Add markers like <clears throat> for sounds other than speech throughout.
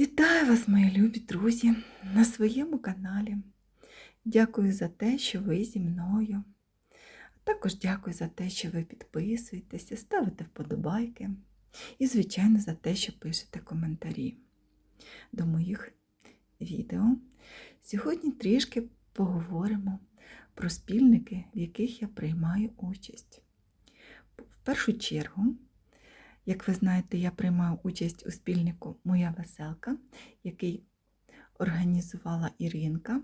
Вітаю вас, мої любі друзі, на своєму каналі. Дякую за те, що ви зі мною. А також дякую за те, що ви підписуєтеся, ставите вподобайки. І, звичайно, за те, що пишете коментарі до моїх відео. Сьогодні трішки поговоримо про спільники, в яких я приймаю участь. В першу чергу, як ви знаєте, я приймаю участь у спільнику Моя веселка, який організувала Іринка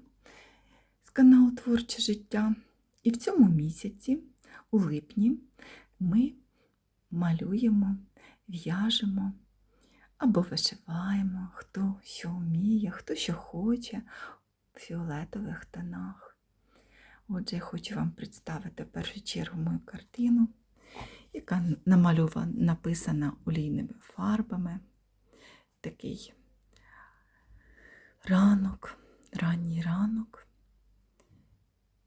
з каналу Творче життя. І в цьому місяці, у липні, ми малюємо, в'яжемо або вишиваємо, хто що вміє, хто що хоче в фіолетових тонах. Отже, я хочу вам представити в першу чергу мою картину яка намальована, написана олійними фарбами. Такий ранок, ранній ранок.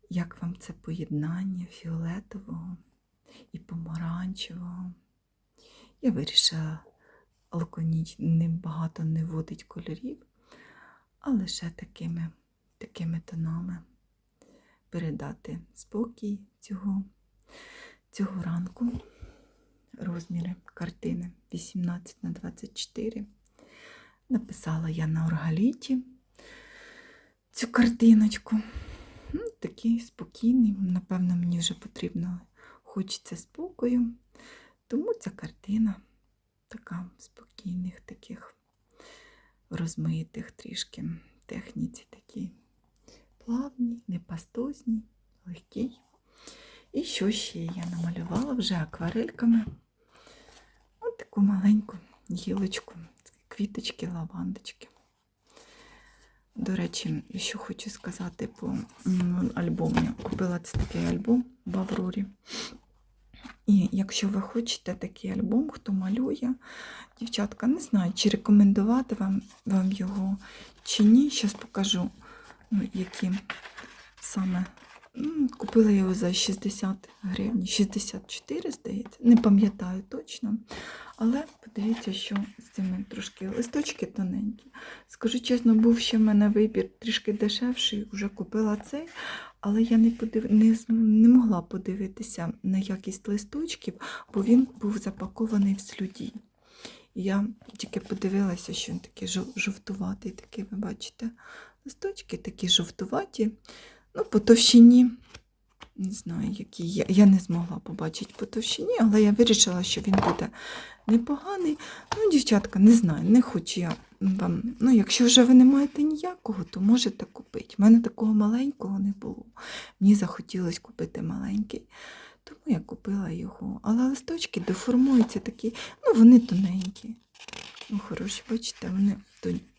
Як вам це поєднання фіолетового і помаранчевого? Я вирішила лаконічним багато не вводить кольорів, а лише такими, такими тонами передати спокій цього, цього ранку розміри картини 18 на 24. Написала я на оргаліті цю картиночку. Ну, Такий спокійний, напевно, мені вже потрібно, хочеться спокою. Тому ця картина така спокійних, таких розмитих трішки техніці такій плавній, непастозній, легкій. І що ще я намалювала вже акварельками таку маленьку гілочку, квіточки, лавандочки. До речі, що хочу сказати по альбому. Я купила це такий альбом в Аврорі. І якщо ви хочете такий альбом, хто малює, дівчатка, не знаю, чи рекомендувати вам вам його чи ні. Зараз покажу, ну, які саме Купила його за 60 гривень, 64, здається, не пам'ятаю точно. Але подивіться, що з цими трошки листочки тоненькі. Скажу чесно, був ще в мене вибір трішки дешевший, вже купила цей, але я не подив... не, не могла подивитися на якість листочків, бо він був запакований в слюді. Я тільки подивилася, що він такий жовтуватий, такий, ви бачите, листочки такі жовтуваті. Ну, по товщині, не знаю, які я, я не змогла побачити по товщині, але я вирішила, що він буде непоганий. Ну, дівчатка, не знаю, не хочу я вам. Ну, якщо вже ви не маєте ніякого, то можете купити. У мене такого маленького не було. Мені захотілося купити маленький. Тому я купила його. Але листочки деформуються такі, ну, вони тоненькі. Ну, хороші, бачите, вони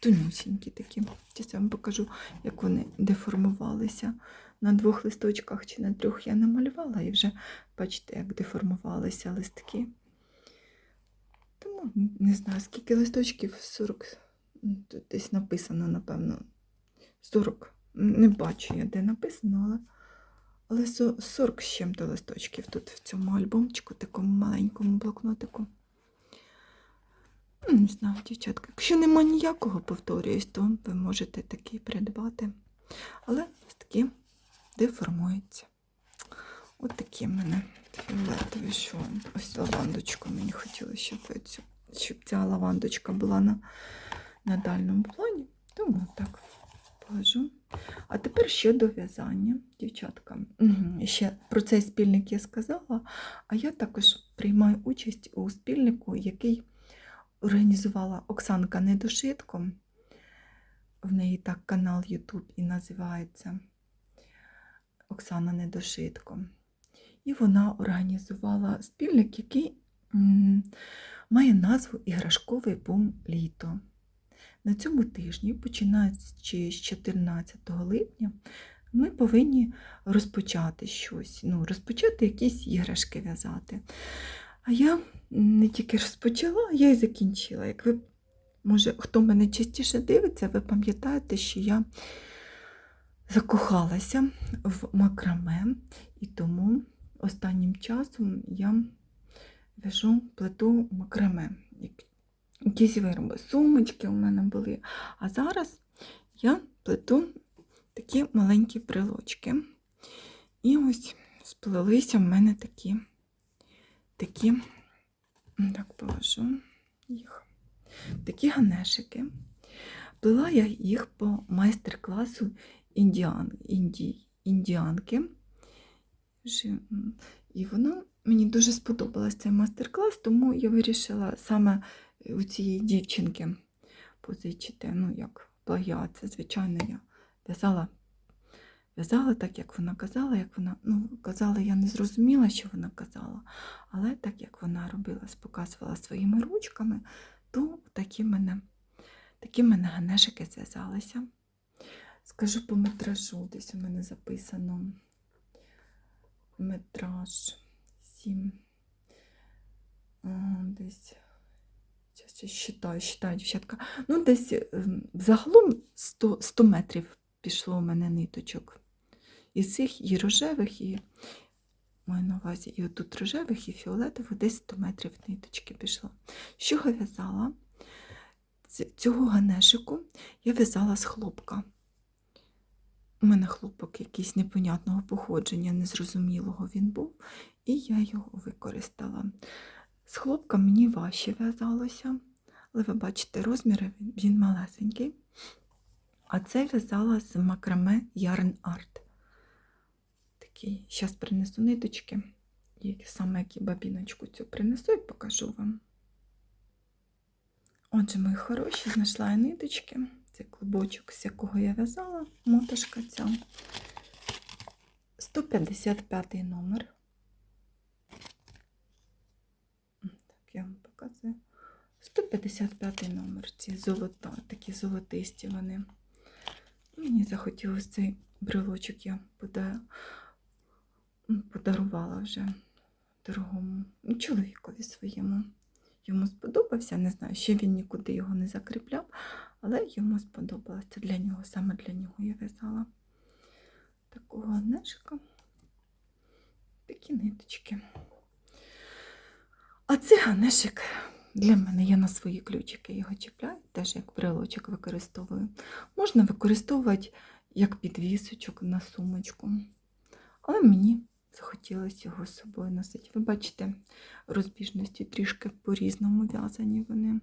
тонюсінькі такі. Зараз я вам покажу, як вони деформувалися. На двох листочках чи на трьох я намалювала і вже бачите, як деформувалися листки. Тому не знаю, скільки листочків 40. Тут десь написано, напевно, 40. Не бачу я, де написано, але але 40 з чим-то листочків тут в цьому альбомчику, такому маленькому блокнотику. Не знаю, дівчатка. Якщо нема ніякого, повторююсь, то ви можете такий придбати. Але ось такі деформуються. Ось такі в мене фіолетові, що ось лавандочку мені хотілося, щоб, щоб ця лавандочка була на, на дальньому плані. Тому так положу. А тепер щодо в'язання, дівчатка. Ще про цей спільник я сказала, а я також приймаю участь у спільнику, який організувала Оксанка Недошитко. В неї так канал YouTube і називається Оксана Недошитко. І вона організувала спільник, який має назву Іграшковий бум літо. На цьому тижні, починаючи з 14 липня, ми повинні розпочати щось, ну, розпочати якісь іграшки в'язати. А я не тільки розпочала, я і закінчила. Як ви, може, хто мене частіше дивиться, ви пам'ятаєте, що я закохалася в макраме, і тому останнім часом я вяжу плиту макраме. якісь вироби. Сумочки у мене були. А зараз я плету такі маленькі брелочки. І ось сплелися в мене такі, такі, так положу їх, такі ганешики. Плела я їх по майстер-класу індіан, інді, індіанки. І воно мені дуже сподобалось цей майстер-клас, тому я вирішила саме у цієї дівчинки позичити. Ну, як плагіат, це, звичайно, я в'язала. В'язала так, як вона казала, як вона, ну, казала, я не зрозуміла, що вона казала, але так як вона робила, показувала своїми ручками, то такі мене, такі мене ганешики зв'язалися. Скажу по метражу, десь у мене записано метраж 7. Десь. Зараз я считаю, считаю, дівчатка. Ну, десь ем, загалом 100, 100 метрів пішло у мене ниточок. І цих і рожевих, і маю на увазі, і отут рожевих, і фіолетових, десь 100 метрів ниточки пішло. З чого в'язала? Цього ганешику я в'язала з хлопка. У мене хлопок якийсь непонятного походження, незрозумілого він був, і я його використала. З хлопка мені важче в'язалося, але ви бачите, розміри він малесенький. А це в'язала з макраме Yarn Art. Такий, зараз принесу ниточки, і саме як і бабіночку цю принесу і покажу вам. Отже, мої хороші, знайшла я ниточки. Це клубочок, з якого я в'язала, мотошка ця. 155 номер. Так, я вам показую. 155 номер. Ці золота, такі золотисті вони. Мені захотілося цей брелочок я подарувала вже дорогому ну, чоловікові своєму. Йому сподобався, не знаю, ще він нікуди його не закріпляв, але йому сподобалося. Це для нього, саме для нього я в'язала такого нешика. Такі ниточки. А цей ганешик для мене я на свої ключики його чіпляю, теж як брелочок використовую. Можна використовувати як підвісочок на сумочку. Але мені захотілося його з собою носити. Ви бачите, розбіжності трішки по-різному в'язані вони.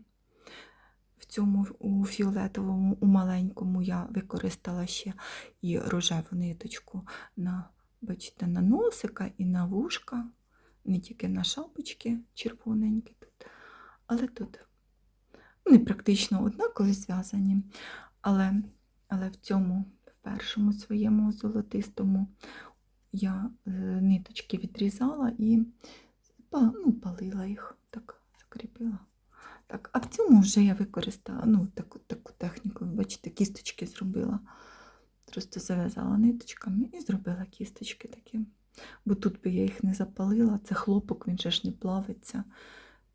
В цьому у фіолетовому, у маленькому я використала ще і рожеву ниточку на, бачите, на носика і на вушка, не тільки на шапочки червоненькі тут, але тут вони практично однаково зв'язані. Але, але в цьому, першому своєму золотистому, я е, ниточки відрізала і ну, палила їх, так закріпила. Так, а в цьому вже я використала ну, таку, таку техніку, бачите, кісточки зробила. Просто зав'язала ниточками і зробила кісточки такі. Бо тут би я їх не запалила, це хлопок, він же ж не плавиться,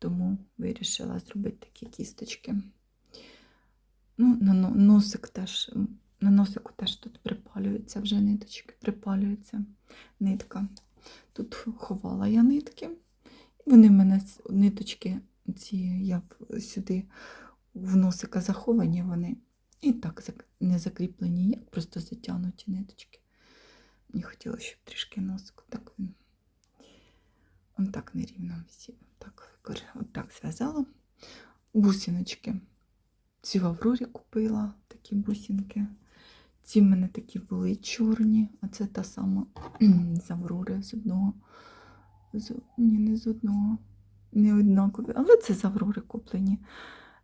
тому вирішила зробити такі кісточки. Ну, на носик теж, на носику теж тут припалюються вже ниточки, припалюється нитка. Тут ховала я нитки, і вони в мене ниточки, ці я сюди в носика заховані вони. І так не закріплені, як просто затягнуті ниточки. Мені хотілося, щоб трішки носик так він. Так нерівно висів. Так, так зв'язала. Бусиночки. Ці в Аврорі купила такі бусинки. Ці в мене такі були чорні, а це та сама <clears throat> з Аврори з одного. З, ні, не з одного. Не однакові, але це з Аврори куплені.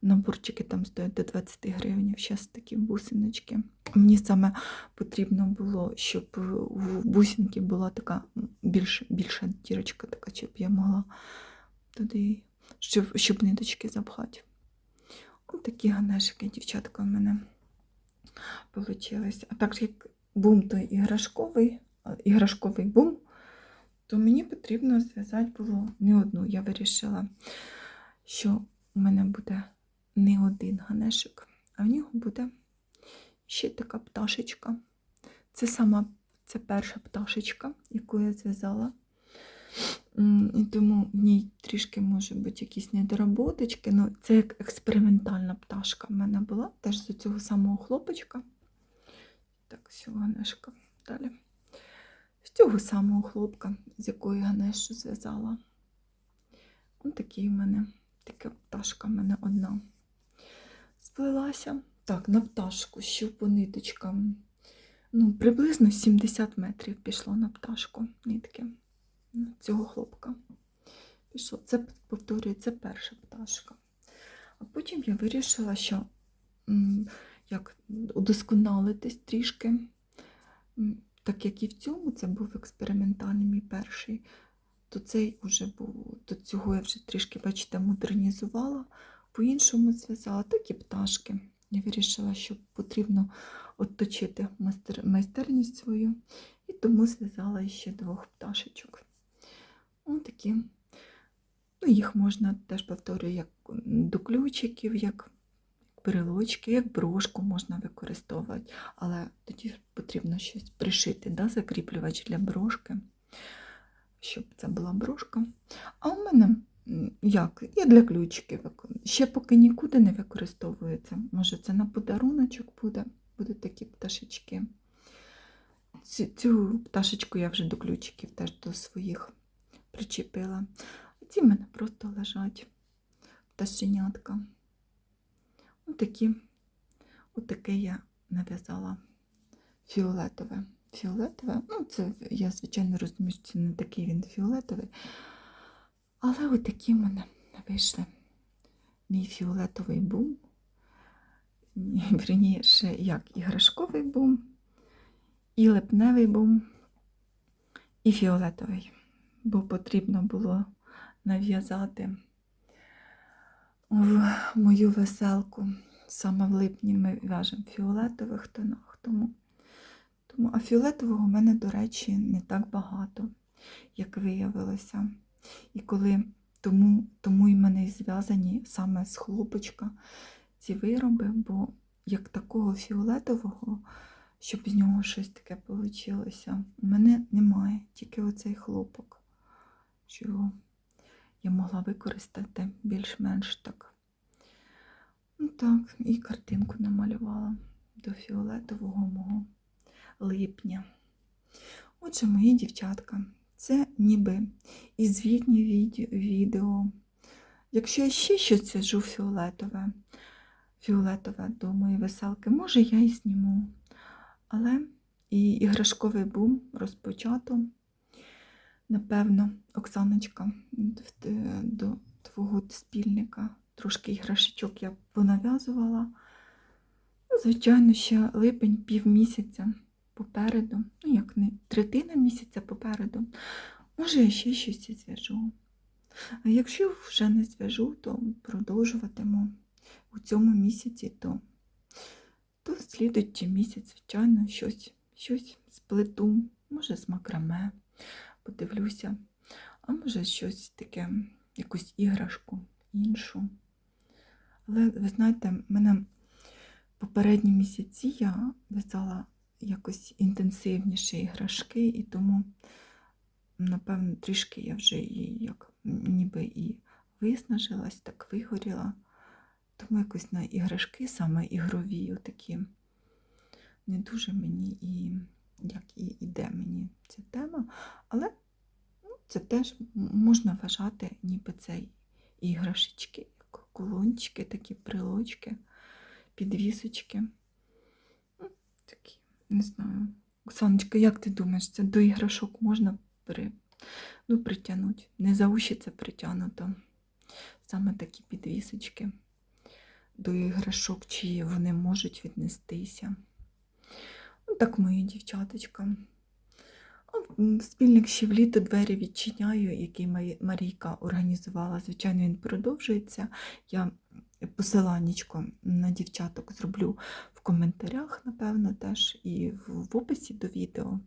Наборчики там стоять до 20 гривень. Зараз такі бусиночки. Мені саме потрібно було, щоб в бусинки була така більш, більша дірочка, така, щоб я могла туди, щоб, щоб ниточки запхати. Ось такі ганешики, дівчатка, в мене получились. А так як бум той іграшковий, іграшковий бум, то мені потрібно зв'язати було не одну. Я вирішила, що у мене буде не один ганешик, а в нього буде ще така пташечка. Це сама це перша пташечка, яку я зв'язала. І тому в ній трішки може бути якісь недоработочки. Ну, це як експериментальна пташка в мене була, теж з цього самого хлопочка. Так, всього Ганешка. Далі. З цього самого хлопка, з якої Ганешу зв'язала. Ось такий в мене, така пташка в мене одна. Сплелася. Так, на пташку, що по ниточкам. Ну, приблизно 70 метрів пішло на пташку нитки цього хлопка. Пішло. Це, повторюю, це перша пташка. А потім я вирішила, що як удосконалитись трішки, так як і в цьому це був експериментальний мій перший, то цей вже був, до цього я вже трішки, бачите, модернізувала, по-іншому зв'язала, так і пташки. Я вирішила, що потрібно отточити майстер, майстерність свою, і тому зв'язала ще двох пташечок. Ось такі. Ну, їх можна теж повторюю, як до ключиків, як брелочки, як брошку можна використовувати, але тоді потрібно щось пришити, да, закріплювач для брошки, щоб це була брошка. А у мене як? Я для ключиків. Ще поки нікуди не використовується. Може, це на подаруночок буде, будуть такі пташечки. Цю, цю пташечку я вже до ключиків теж до своїх причепила. А ці в мене просто лежать пташенятка. Отакі, отаке я нав'язала фіолетове. Фіолетове, ну це я, звичайно, розумію, що це не такий він фіолетовий. Але отакі в мене вийшли. Мій фіолетовий бум. Ні, Вірніше, як іграшковий бум, і липневий бум, і фіолетовий. Бо потрібно було нав'язати в мою веселку. Саме в липні ми в'яжемо фіолетових тонах. Тому, тому, а фіолетового в мене, до речі, не так багато, як виявилося. І коли тому, тому і мене зв'язані саме з хлопочка ці вироби, бо як такого фіолетового, щоб з нього щось таке вийшло, у мене немає, тільки оцей хлопок, чого я могла використати більш-менш так. Ну так, і картинку намалювала до фіолетового мого липня. Отже, мої дівчатка, це ніби і звітні відео-. Якщо я ще щось зв'яжу фіолетове, фіолетове до моєї веселки, може я і зніму. Але і іграшковий бум розпочато. Напевно, Оксаночка, до твого спільника трошки іграшечок я понав'язувала. Звичайно, ще липень півмісяця попереду, ну як не третина місяця попереду. Може, я ще щось зв'яжу. А якщо вже не зв'яжу, то продовжуватиму у цьому місяці, то, то слідуючий місяць, звичайно, щось, щось сплету, може з макраме, подивлюся, а може щось таке, якусь іграшку іншу. Але ви знаєте, мене попередні місяці я в'язала якось інтенсивніші іграшки, і тому, напевно, трішки я вже і як ніби і виснажилась, так вигоріла. Тому якось на іграшки, саме ігрові, такі, не дуже мені і як і іде мені ця тема. Але ну, це теж можна вважати, ніби це іграшечки, як колончики, такі брелочки, підвісочки. Ну, Такі, не знаю. Оксаночка, як ти думаєш, це до іграшок можна при... ну, притягнути? Не за уші це притягнуто. Саме такі підвісочки до іграшок, чи вони можуть віднестися. Ну, так, мої дівчаточка. Спільник ще в літо двері відчиняю, який Марійка організувала. Звичайно, він продовжується. Я посиланнячко на дівчаток зроблю в коментарях, напевно, теж і в описі до відео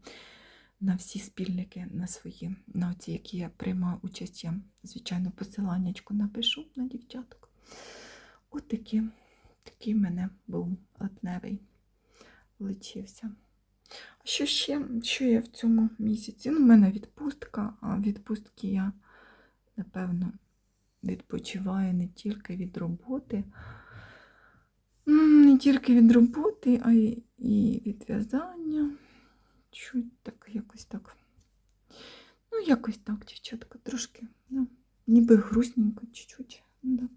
на всі спільники, на свої, на які я приймаю участь, я, звичайно, посиланнячко напишу на дівчаток. От такі, такий мене був липневий личився. А що ще? Що я в цьому місяці? Ну, у мене відпустка, а відпустки я, напевно, відпочиваю не тільки від роботи, не тільки від роботи, а й і від в'язання. Чуть так, якось так. Ну, якось так, дівчатка, трошки. Да. Ніби грустненько, чуть-чуть. Да.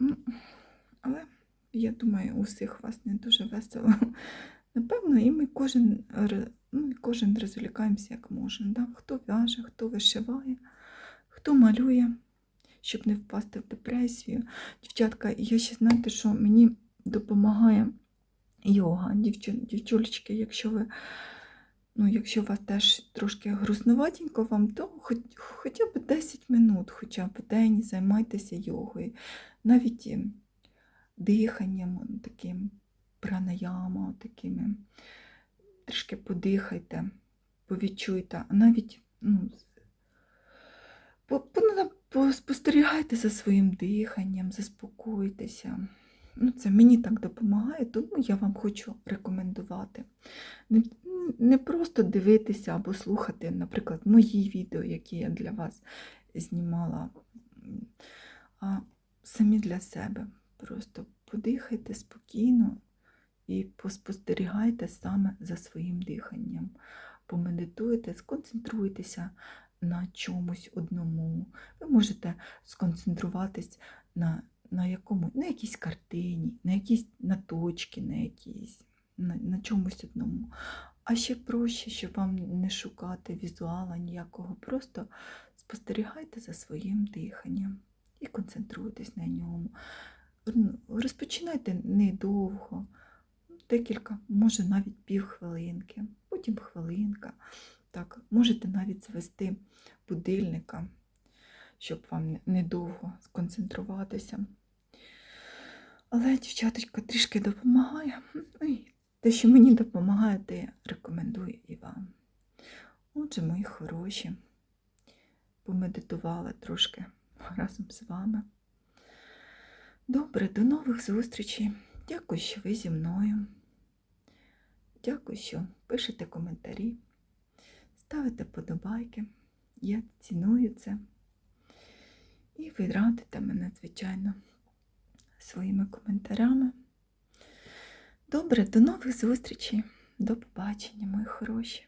М, Але я думаю, у всіх вас не дуже весело. <laughs> Напевно, і ми кожен, ну, кожен розвлікаємося як можемо. Да? Хто в'яже, хто вишиває, хто малює, щоб не впасти в депресію. Дівчатка, я ще знаєте, що мені допомагає йога. Дівчулечки, якщо ви, ну, якщо у вас теж трошки грустноватенько вам, то хоч, хоча б 10 минут, хоча б день займайтеся йогою. Навіть диханням таким, пранаяма, такими. Трішки подихайте, повідчуйте, навіть ну, по- поспостерігайте за своїм диханням, заспокойтеся. Ну, це мені так допомагає, тому я вам хочу рекомендувати. Не, не просто дивитися або слухати, наприклад, мої відео, які я для вас знімала, а самі для себе. Просто подихайте спокійно і поспостерігайте саме за своїм диханням. Помедитуйте, сконцентруйтеся на чомусь одному. Ви можете сконцентруватись на, на, якому, на якійсь картині, на якійсь на точці, на якійсь, на, на чомусь одному. А ще проще, щоб вам не шукати візуала ніякого, просто спостерігайте за своїм диханням і концентруйтесь на ньому. Розпочинайте недовго, декілька, може навіть півхвилинки, потім хвилинка. Так, можете навіть звести будильника, щоб вам недовго сконцентруватися. Але дівчаточка трішки допомагає. І те, що мені допомагає, те рекомендую і вам. Отже, мої хороші, помедитувала трошки разом з вами. Добре, до нових зустрічей. Дякую, що ви зі мною. Дякую, що пишете коментарі, ставите подобайки. Я ціную це. І ви радите мене, звичайно, своїми коментарями. Добре, до нових зустрічей. До побачення, мої хороші.